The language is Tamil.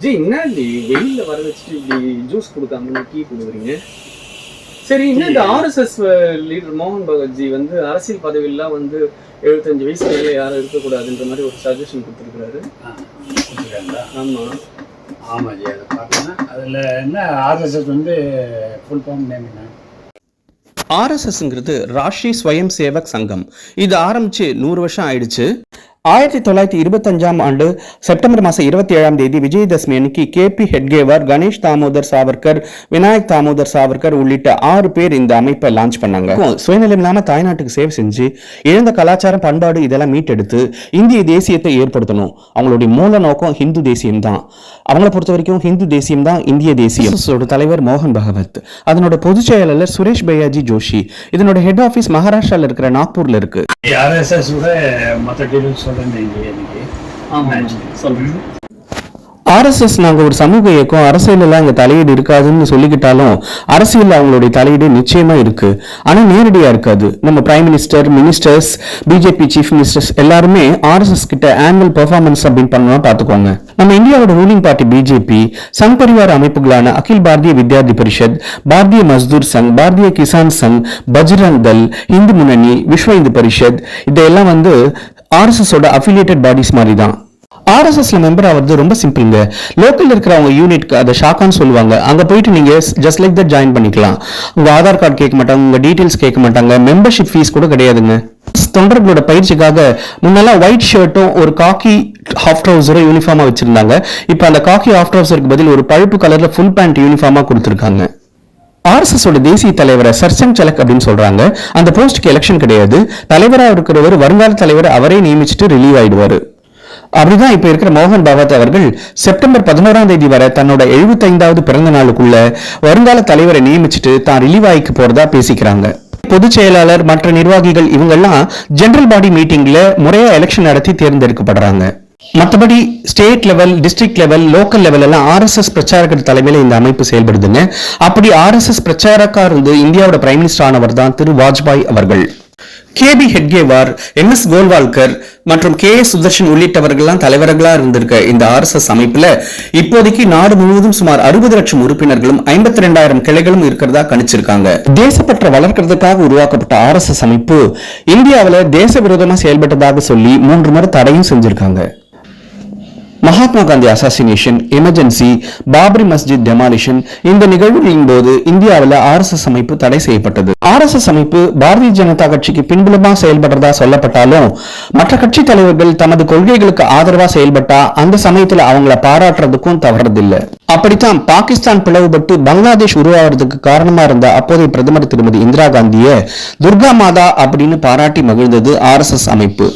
ஜி என்ன நீ வெயில்ல வர வச்சுட்டு இப்படி ஜூஸ் கொடுக்காம டீ கொடுக்குறீங்க? சரி இன்னும் இந்த ஆர்எஸ்எஸ் லீடர் மோகன் பகவத்ஜி வந்து அரசியல் பதவியெல்லாம் வந்து எழுபத்தஞ்சு வயசு மேலே யாரும் இருக்கக்கூடாதுன்ற மாதிரி ஒரு சஜஷன் கொடுத்துருக்காரு ஆ, கொடுத்துருக்காங்களா? ஆமா. ஆமாம் ஜி அதை பார்த்தோன்னா அதில் என்ன ஆர்எஸ்எஸ் வந்து ஃபுல் ஃபார்ம் நேம் என்ன? ஆர்எஸ்எஸ்ங்கிறது ராஷ்ட்ரிய ஸ்வயம் சேவக் சங்கம். இது ஆரம்பிச்சு நூறு வருஷம் ஆயிடுச்சு. ஆயிரத்தி தொள்ளாயிரத்தி இருபத்தஞ்சாம் ஆண்டு செப்டம்பர் மாதம் இருபத்தி ஏழாம் தேதி விஜயதசமி அன்னைக்கு கே பி ஹெட்கேவர் கணேஷ் தாமோதர் சாவர்கர் விநாயக் தாமோதர் சாவர்கர் உள்ளிட்ட ஆறு பேர் இந்த அமைப்பை லான்ச் பண்ணாங்க. சுயநிலம் இல்லாமல் தாய்நாட்டுக்கு சேவை செஞ்சு இழந்த கலாச்சாரம் பண்பாடு இதெல்லாம் மீட்டெடுத்து இந்திய தேசியத்தை ஏற்படுத்தணும். அவங்களுடைய மூல நோக்கம் ஹிந்து தேசியம் தான். அவங்கள பொறுத்த வரைக்கும் ஹிந்து தேசியம் தான் இந்திய தேசியம். தலைவர் மோகன் பகவத் அதனோட பொதுச் செயலாளர் சுரேஷ் பையாஜி ஜோஷி இதனோட ஹெட் ஆஃபீஸ் மகாராஷ்டிரால இருக்கிற நாக்பூர்ல இருக்கு. ஆர்எஸ்எஸ் கூட மற்ற டீட்டெயில்ஸ் சொல்கிறேன் இன்னைக்கு ஆமா சொல்லுங்க ஆர்எஸ்எஸ் நாங்கள் ஒரு சமூக இயக்கம் அரசியலெல்லாம் இங்க தலையீடு இருக்காதுன்னு சொல்லிக்கிட்டாலும் அரசியலில் அவங்களுடைய தலையீடு நிச்சயமாக இருக்குது ஆனால் நேரடியாக இருக்காது. நம்ம prime minister ministers BJP chief ministers எல்லாருமே ஆர்எஸ்எஸ் கிட்ட ஆனுவல் பெர்ஃபார்மன்ஸ் அப்படின்னு பண்ணணும் பார்த்துக்கோங்க நம்ம இந்தியாவோட ரூலிங் பார்ட்டி பிஜேபி சங் பரிவார அமைப்புகளான அகில் பாரதிய வித்யார்த்தி பரிஷத் பாரதிய மஸ்தூர் சங் பாரதிய கிசான் சங் பஜ்ரங் தல் இந்து முன்னணி விஸ்வ இந்து பரிஷத் இதெல்லாம் வந்து ஆர்எஸ்எஸோட அஃபிலியேட்டட் பாடிஸ் மாதிரி தான் ஆர்எஸ்எஸ்ல மெம்பர் ஆகிறது ரொம்ப சிம்பிளுங்க லோக்கல்ல இருக்கிறவங்க யூனிட்க்கு அதை ஷாக்கான்னு சொல்லுவாங்க. அங்க போயிட்டு நீங்க ஜஸ்ட் லைக் தட் ஜாயின் பண்ணிக்கலாம். உங்க ஆதார் கார்டு கேட்க மாட்டாங்க உங்க டீடைல்ஸ் கேட்க மாட்டாங்க. மெம்பர்ஷிப் ஃபீஸ் கூட கிடையாதுங்க. தொண்டர்களோட பயிற்சிக்காக முன்னெல்லாம் ஒயிட் ஷர்ட்டும் ஒரு காக்கி ஹாஃப் ட்ரௌசரும் யூனிஃபார்மா வச்சிருந்தாங்க. இப்போ அந்த காக்கி ஹாஃப் ட்ரௌசருக்கு பதில் ஒரு பழுப்பு கலர்ல ஃபுல் பேண்ட் யூனிஃபார்மா கொடுத்துருக்காங்க. ஆர்எஸ்எஸோட தேசிய தலைவரை சர்சங் சலக் அப்படின்னு சொல்றாங்க. அந்த போஸ்டுக்கு எலெக்ஷன் கிடையாது. தலைவராக இருக்கிறவர் வருங்கால தலைவர் அவரே நியமிச்சுட்டு ரிலீவ் ஆயிடுவாரு. அப்படிதான் இப்ப இருக்கிற மோகன் பகவத் அவர்கள் செப்டம்பர் பதினோராம் தேதி வரை தன்னோட எழுபத்தைந்தாவது பிறந்த நாளுக்குள்ள வருங்கால தலைவரை நியமிச்சுட்டு தான் ரிலீவ் ஆகிக்கு போறதா பேசிக்கிறாங்க. பொதுச் செயலாளர் மற்ற நிர்வாகிகள் இவங்கெல்லாம் ஜெனரல் பாடி மீட்டிங்ல முறையா எலெக்ஷன் நடத்தி தேர்ந்தெடுக்கப்படுறாங்க. மற்றபடி state level district level local level எல்லாம் ஆர்எஸ்எஸ் பிரச்சாரகர் தலைமையில இந்த அமைப்பு செயல்படுதுங்க அப்படி ஆர்எஸ்எஸ் பிரச்சாரக்கார் இருந்து இந்தியாவோட பிரைம் மினிஸ்டர் ஆனவர் தான் திரு வாஜ்பாய் அவர்கள். K B Hedgewar N S Golwalkar மற்றும் கே எஸ் சுதர்ஷன் உள்ளிட்டவர்கள்லாம் தலைவர்களாக இருந்திருக்க இந்த ஆர்எஸ்எஸ் அமைப்புல இப்போதைக்கு நாடு முழுவதும் சுமார் அறுபது லட்சம் உறுப்பினர்களும் ஐம்பத்தி ரெண்டாயிரம் கிளைகளும் இருக்கிறதா கணிச்சிருக்காங்க. தேசப்பற்ற வளர்க்கறதுக்காக உருவாக்கப்பட்ட ஆர்எஸ்எஸ் அமைப்பு இந்தியாவுல தேச விரோதமாக செயல்பட்டதாக சொல்லி மூன்று முறை தடையும் செஞ்சிருக்காங்க. Mahatma Gandhi assassination emergency Babri Masjid demolition இந்த நிகழ்வுகளின் போது இந்தியாவில் ஆர்எஸ்எஸ் அமைப்பு தடை செய்யப்பட்டது. ஆர்எஸ்எஸ் அமைப்பு பாரதிய ஜனதா கட்சிக்கு பின்புலமா செயல்படுறதா சொல்லப்பட்டாலும் மற்ற கட்சி தலைவர்கள் தமது கொள்கைகளுக்கு ஆதரவா செயல்பட்டா அந்த சமயத்துல அவங்கள பாராட்டுறதுக்கும் தவறதில்லை. அப்படித்தான் பாகிஸ்தான் பிளவுபட்டு பங்களாதேஷ் உருவாகிறதுக்கு காரணமா இருந்த அப்போதைய பிரதமர் திருமதி இந்திரா காந்தியை துர்கா மாதா அப்படின்னு பாராட்டி மகிழ்ந்தது ஆர்எஸ்எஸ் அமைப்பு.